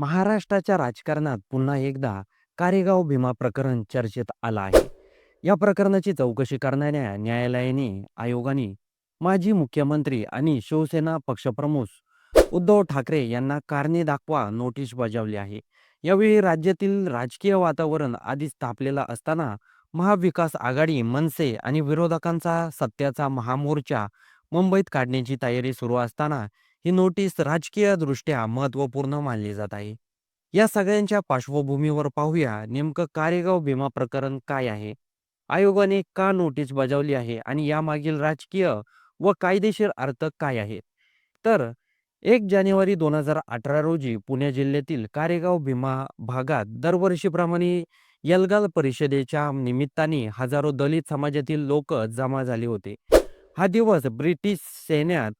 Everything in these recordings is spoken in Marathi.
महाराष्ट्राच्या राजकारणात पुन्हा एकदा कारेगाव भीमा प्रकरण चर्चेत आलं आहे. या प्रकरणाची चौकशी करणाऱ्या न्यायालयाने आयोगाने माजी मुख्यमंत्री आणि शिवसेना पक्षप्रमुख उद्धव ठाकरे यांना कारणे दाखवा नोटीस बजावली आहे. यावेळी राज्यातील राजकीय वातावरण आधीच तापलेलं असताना महाविकास आघाडी, मनसे आणि विरोधकांचा सत्याचा महामोर्चा मुंबईत काढण्याची तयारी सुरू असताना ही नोटीस राजकीयदृष्ट्या महत्त्वपूर्ण मानली जात आहे. या सगळ्यांच्या पार्श्वभूमीवर पाहूया नेमकं कारेगाव भीमा प्रकरण काय आहे? आयोगाने का नोटीस बजावली आहे आणि यामागील राजकीय व कायदेशीर अर्थ काय आहेत? तर एक जानेवारी दोन हजार अठरा रोजी पुणे जिल्ह्यातील कारेगाव भीमा भागात दरवर्षीप्रमाणे यलगाल परिषदेच्या निमित्ताने हजारो दलित समाजातील लोक जमा झाले होते. हा दिवस ब्रिटिश सैन्यात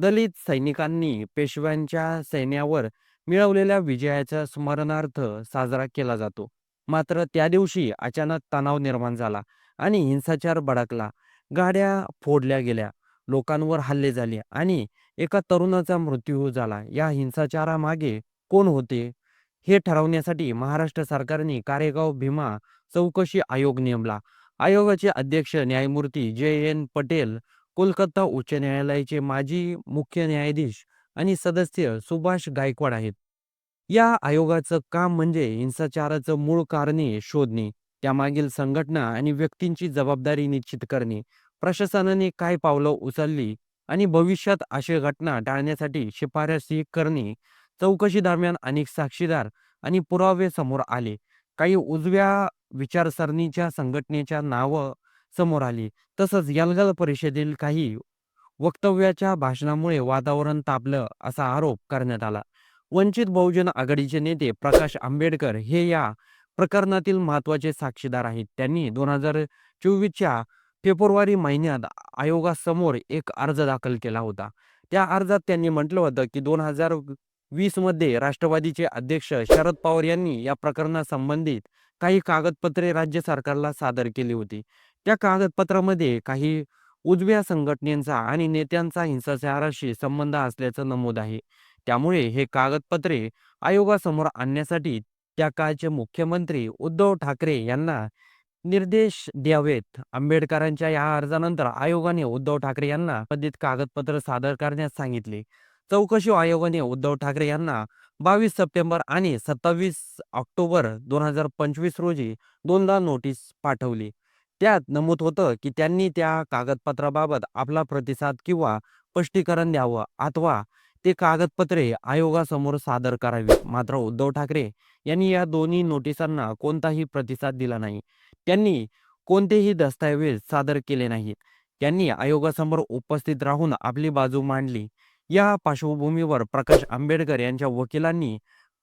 दलित सैनिकांनी पेशव्यांच्या सैन्यावर मिळवलेल्या विजयाच्या स्मरणार्थ साजरा केला जातो. मात्र त्या दिवशी अचानक तणाव निर्माण झाला आणि हिंसाचार भडकला. गाड्या फोडल्या गेल्या, लोकांवर हल्ले झाले आणि एका तरुणाचा मृत्यू झाला. या हिंसाचारामागे कोण होते? हे ठरवण्यासाठी महाराष्ट्र सरकारने कारेगाव भीमा चौकशी आयोग नेमला. आयोगाचे अध्यक्ष न्यायमूर्ती जे. एन. पटेल, कोलकाता उच्च न्यायालयाचे माजी मुख्य न्यायाधीश आणि सदस्य सुभाष गायकवाड आहेत. या आयोगाचं काम म्हणजे हिंसाचाराचं मूळ कारणे शोधणे, त्यामागील संघटना आणि व्यक्तींची जबाबदारी निश्चित करणे, प्रशासनाने काय पावलं उचलली आणि भविष्यात अशी घटना टाळण्यासाठी शिफारसी करणे. चौकशी दरम्यान अनेक साक्षीदार आणि पुरावे समोर आले. काही उजव्या विचारसरणीच्या संघटनेच्या नावं समोर आली. तसंच यलगल परिषदेतील काही वक्तव्याच्या भाषणामुळे वातावरण तापलं असा आरोप करण्यात आला. वंचित बहुजन आघाडीचे नेते प्रकाश आंबेडकर हे या प्रकरणातील महत्त्वाचे साक्षीदार आहेत. त्यांनी दोन हजार चोवीसच्या फेब्रुवारी महिन्यात आयोगासमोर एक अर्ज दाखल केला होता. त्या अर्जात त्यांनी म्हटलं होतं की दोन हजार वीसमध्ये राष्ट्रवादीचे अध्यक्ष शरद पवार यांनी या प्रकरणासंबंधित काही कागदपत्रे राज्य सरकारला सादर केली होती. त्या कागदपत्रामध्ये काही उजव्या संघटनेचा आणि नेत्यांचा हिंसाचाराशी संबंध असल्याचं नमूद आहे. त्यामुळे हे कागदपत्रे आयोगासमोर आणण्यासाठी त्या काळचे मुख्यमंत्री उद्धव ठाकरे यांना निर्देश द्यावेत. आंबेडकरांच्या या अर्जानंतर आयोगाने उद्धव ठाकरे यांना संबंधित कागदपत्र सादर करण्यास सांगितले. चौकशी आयोगाने उद्धव ठाकरे यांना बावीस सप्टेंबर आणि सत्तावीस ऑक्टोबर दोन हजार पंचवीस रोजी दोनदा नोटीस पाठवली. त्यात नमूद होतं की त्यांनी त्या कागदपत्राबाबत आपला प्रतिसाद किंवा स्पष्टीकरण द्यावं अथवा ते कागदपत्रे आयोगासमोर सादर करावीत. मात्र उद्धव ठाकरे यांनी या दोन्ही नोटिसांना कोणताही प्रतिसाद दिला नाही. त्यांनी कोणतेही दस्तऐवज सादर केले नाहीत. त्यांनी आयोगासमोर उपस्थित राहून आपली बाजू मांडली. या पार्श्वभूमीवर प्रकाश आंबेडकर यांच्या वकिलांनी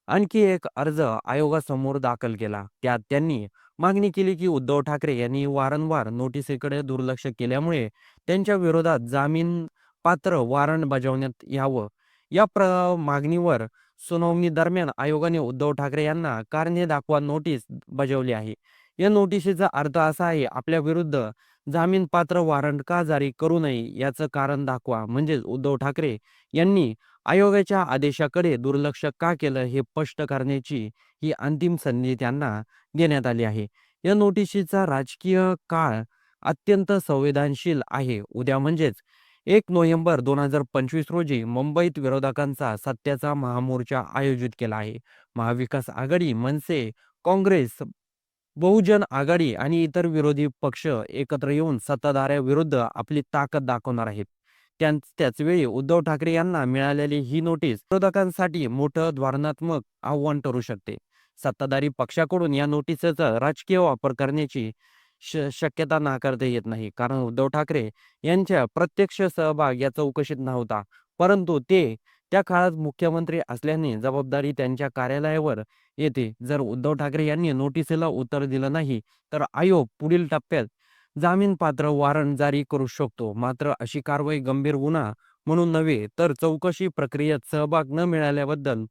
आणखी एक अर्ज आयोगासमोर दाखल केला. त्यात त्यांनी मागणी केली की उद्धव ठाकरे यांनी वारंवार नोटिसीकडे दुर्लक्ष केल्यामुळे त्यांच्या विरोधात जामीनपात्र वॉरंट बजावण्यात यावं. या प्र मागणीवर सुनावणी दरम्यान आयोगाने उद्धव ठाकरे यांना कारणे दाखवा नोटीस बजावली आहे. या नोटिसीचा अर्थ असा आहे आपल्या विरुद्ध जामीनपात्र वॉरंट का जारी करू नये याचं कारण दाखवा. म्हणजेच उद्धव ठाकरे यांनी आयोगाच्या आदेशाकडे दुर्लक्ष का केलं हे स्पष्ट करण्याची ही अंतिम संधी त्यांना देण्यात आली आहे. या नोटिशीचा राजकीय काळ अत्यंत संवेदनशील आहे. उद्या म्हणजेच एक नोव्हेंबर दोन हजार पंचवीस रोजी मुंबईत विरोधकांचा सत्याचा महामोर्चा आयोजित केला आहे. महाविकास आघाडी, मनसे, काँग्रेस, बहुजन आघाडी आणि इतर विरोधी पक्ष एकत्र येऊन सत्ताधाऱ्याविरुद्ध आपली ताकद दाखवणार आहेत. त्याच त्याचवेळी उद्धव ठाकरे यांना मिळालेली ही नोटीस विरोधकांसाठी मोठं धोरणात्मक आव्हान ठरू शकते. सत्ताधारी पक्षाकडून या नोटीसचा राजकीय वापर करण्याची शक्यता नाकारता येत नाही. कारण उद्धव ठाकरे यांच्या प्रत्यक्ष सहभाग या चौकशीत नव्हता. परंतु ते त्या काळात मुख्यमंत्री असल्याने जबाबदारी त्यांच्या कार्यालयावर येते. जर उद्धव ठाकरे यांनी नोटिसेला उत्तर दिलं नाही तर आयोग पुढील टप्प्यात जामीनपात्र वॉरंट जारी करू शकतो. मात्र अशी कारवाई गंभीर गुन्हा म्हणून नव्हे तर चौकशी प्रक्रियेत सहभाग न मिळाल्याबद्दल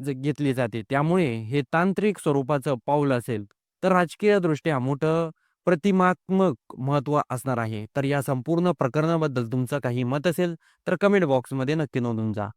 घेतली जाते. त्यामुळे हे तांत्रिक स्वरूपाचं पाऊल असेल तर राजकीयदृष्ट्या मोठं प्रतिमात्मक महत्त्व असणार आहे. तर या संपूर्ण प्रकरणाबद्दल तुमचं काही मत असेल तर कमेंट बॉक्समध्ये नक्की नोंदून जा.